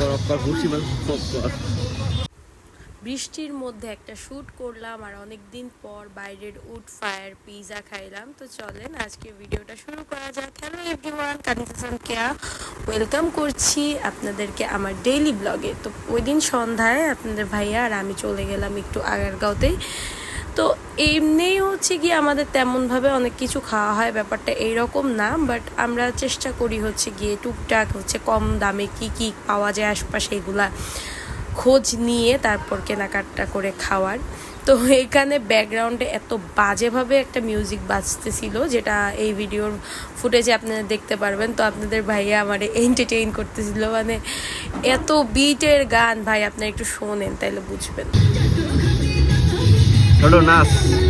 Agora, agora por cima, বৃষ্টির মধ্যে একটা শ্যুট করলাম আর অনেক দিন পর বাইরের উড ফায়ার পিৎজা খাইলাম। তো চলেন আজকে ভিডিওটা শুরু করা যাক। হ্যালো এভরিওয়ান কানিসান কেয়া ওয়েলকাম করছি আপনাদেরকে আমার ডেইলি ব্লগে তো ওই দিন সন্ধ্যায় আপনাদের ভাইয়া আর আমি চলে গেলাম একটু আগারগাঁওতেই। তো এমনিই হচ্ছে গিয়ে আমাদের তেমনভাবে অনেক কিছু খাওয়া হয়, ব্যাপারটা এইরকম না বাট আমরা চেষ্টা করি হচ্ছে গিয়ে টুকটাক হচ্ছে কম দামে কি কি পাওয়া যায় আশপাশে এগুলা। খোঁজ নিয়ে তারপর কেনাকাটা করে খাওয়ার। তো এখানে ব্যাকগ্রাউন্ডে এত বাজেভাবে একটা মিউজিক বাজতেছিল যেটা এই ভিডিওর ফুটেজে আপনারা দেখতে পারবেন। তো আপনাদের ভাইয়া আমার এন্টারটেইন করতেছিল। মানে এত বিটের গান, ভাই, আপনারা একটু শোনেন, তাইলে বুঝবেন। Hördu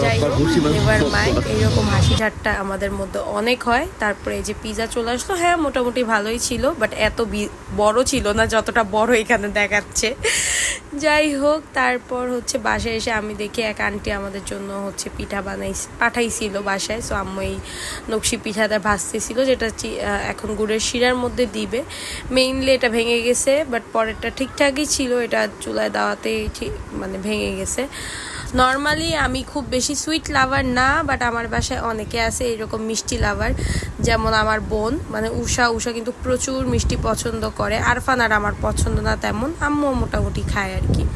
যাই হোক নেভার মাইন্ড এইরকম হাসি ঠাট্টা আমাদের মধ্যে অনেক হয়। তারপরে এই যে পিজা চলে আসলো হ্যাঁ মোটামুটি ভালোই ছিল বাট এত বি- বড় ছিল না যতটা বড় এখানে দেখাচ্ছে। যাই হোক তারপর হচ্ছে বাসায় এসে আমি দেখি এক আন্টি আমাদের জন্য হচ্ছে পিঠা বানাই পাঠাইছিল বাসায়। সো আম্মু এই নকশি পিঠাটা ভাজতেছিল যেটা চি- এখন গুড়ের শিরার মধ্যে দিবে। মেইনলি এটা ভেঙে গেছে বাট পরেরটা ঠিকঠাকই ছিল এটা চুলায় দেওয়াতেই ঠিক মানে ভেঙে গেছে। নর্মালি আমি খুব বেশি সুইট লাভার না বাট আমার বাসায় অনেকে আছে এরকম মিষ্টি লাভার যেমন আমার বোন। মানে উষা উষা কিন্তু প্রচুর মিষ্টি পছন্দ করে। আরফান আর আমার পছন্দ না তেমন, আম্মু মোটামুটি খায় আর কি।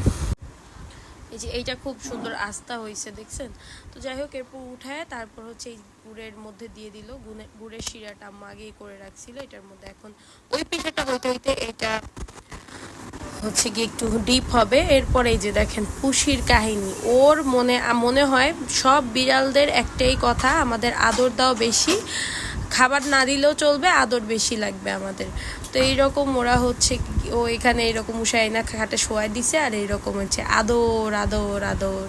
এই যে এইটা খুব সুন্দর আস্থা হয়েছে দেখছেন? তো যাই হোক, এরপর উঠায়, তারপর হচ্ছে এই গুড়ের মধ্যে দিয়ে দিল। গুড়ে- গুড়ের শিরাটা আম্মা আগেই করে রাখছিল, এটার মধ্যে এখন ওই পিঠাটা হইতে হইতে এটা হচ্ছে গিয়ে একটু ডিপ হবে। এরপরে যে দেখেন পুষির কাহিনী। ওর মনে মনে হয় সব বিড়ালদের একটাই কথা, আমাদের আদর দাও বেশি। খাবার না দিলেও চলবে, আদর বেশি লাগবে আমাদের। তো এইরকম ওরা হচ্ছে ও এখানে এরকম উষাই না খাটে শোয়াই দিছে আর এইরকম হচ্ছে আদর আদর আদর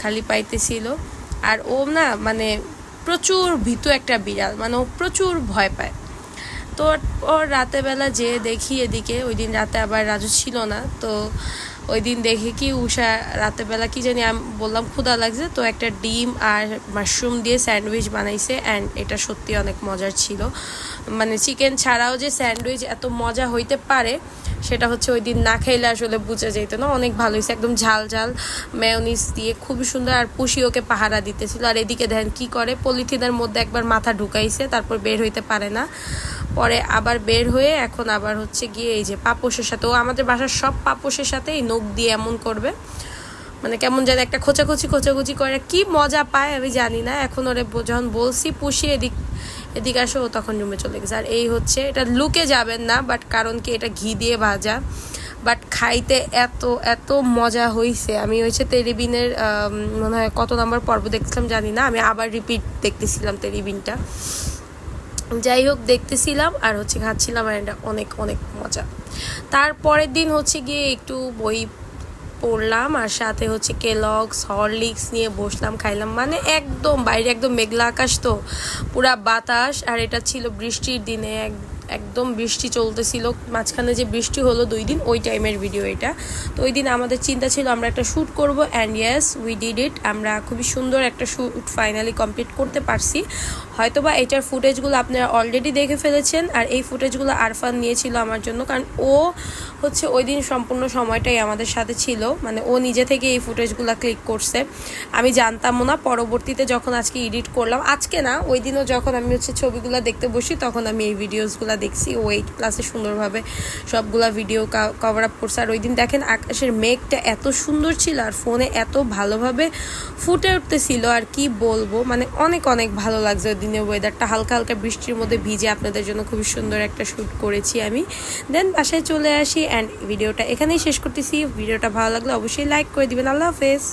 খালি পাইতেছিল। আর ও না মানে প্রচুর ভীতু একটা বিড়াল মানে ও প্রচুর ভয় পায়। তো ওর রাতেবেলা যে দেখি এদিকে, ওই দিন রাতে আবার রাজু ছিল না, তো ওই দিন দেখে কি উষা রাতেবেলা কি জানি আমি বললাম ক্ষুদা লাগছে, তো একটা ডিম আর মাশরুম দিয়ে স্যান্ডউইচ বানাইছে অ্যান্ড এটা সত্যি অনেক মজার ছিল। মানে চিকেন ছাড়াও যে স্যান্ডউইচ এত মজা হইতে পারে, সেটা হচ্ছে ওই দিন না খাইলে আসলে বুঝা যেত না, অনেক ভালো হয়েছে একদম ঝাল ঝাল মেয়নিস দিয়ে খুবই সুন্দর, আর পুষি ওকে পাহারা দিতেছিল, আর এদিকে দেখেন কি করে, পলিথিনের মধ্যে একবার মাথা ঢুকাইছে, তারপর বের হইতে পারে না। পরে আবার বের হয়ে এখন আবার হচ্ছে গিয়ে এই যে পাপোশের সাথে, ও আমাদের বাসার সব পাপোশের সাথে এই নখ দিয়ে এমন করবে। মানে কেমন যেন একটা খোঁচাখুচি খোঁচাখুচি করে। কি মজা পায় আমি জানি না, এখন ওরে যখন বলছি পুষি এদিক, এদিকে আসো, ও তখন রুমে চলে গেছে। আর এই হচ্ছে, এটা লুকে যাবেন না বাট কারণ কি এটা ঘি দিয়ে ভাজা। বাট খাইতে এত এত মজা হইছে। আমি হচ্ছে তেরিবিনের মনে হয় কত নম্বর পর্ব দেখছিলাম জানি না, আমি আবার রিপিট দেখতেছিলাম তেরিবিনটা। যাই হোক দেখতেছিলাম আর হচ্ছে খাচ্ছিলাম আর এটা অনেক অনেক মজা। তারপরের দিন হচ্ছে গিয়ে একটু বই পড়লাম আর সাথে হচ্ছে কেলগস, হরলিক্স নিয়ে বসলাম, খাইলাম। মানে একদম বাইরে একদম মেঘলা আকাশ তো, পুরা বাতাস। আর এটা ছিল বৃষ্টির দিনে, এক, একদম বৃষ্টি চলতেছিল। মাঝখানে যে বৃষ্টি হলো দুই দিন, ওই টাইমের ভিডিও এটা। তো ওই দিন আমাদের চিন্তা ছিল, আমরা একটা শ্যুট করব and yes we did it আমরা খুবই সুন্দর একটা শ্যুট ফাইনালি কমপ্লিট করতে পারছি। হয়তোবা এটার ফুটেজগুলো আপনারা অলরেডি দেখে ফেলেছেন, আর এই ফুটেজগুলো আরফান নিয়েছিল আমার জন্য, কারণ ও হচ্ছে ওই দিন সম্পূর্ণ সময়টাই আমাদের সাথে ছিল মানে ও নিজে থেকে এই ফুটেজগুলো ক্লিক করছে। আমি জানতামও না, পরবর্তীতে যখন আজকে এডিট করলাম, আজকে না, ওই দিনও যখন আমি হচ্ছে ছবিগুলো দেখতে বসি, তখন আমি এই ভিডিওসগুলো দেখছি, ও এইট ক্লাসে সুন্দরভাবে সবগুলো ভিডিও কভার আপ করছে। আর ওই দিন দেখেন, আকাশের মেঘটা এত সুন্দর ছিল, আর ফোনে এত ভালোভাবে ফুটে উঠতেছিল, আর কি বলব মানে অনেক অনেক ভালো লাগছে দিনের ওয়েদারটা হালকা হালকা বৃষ্টির মধ্যে ভিজে আপনাদের জন্য খুবই সুন্দর একটা শ্যুট করেছি আমি। দেন বাসায় চলে আসি অ্যান্ড ভিডিওটা এখানেই শেষ করতেছি। ভিডিওটা ভালো লাগলে অবশ্যই লাইক করে দিবেন। আল্লাহ হাফেজ।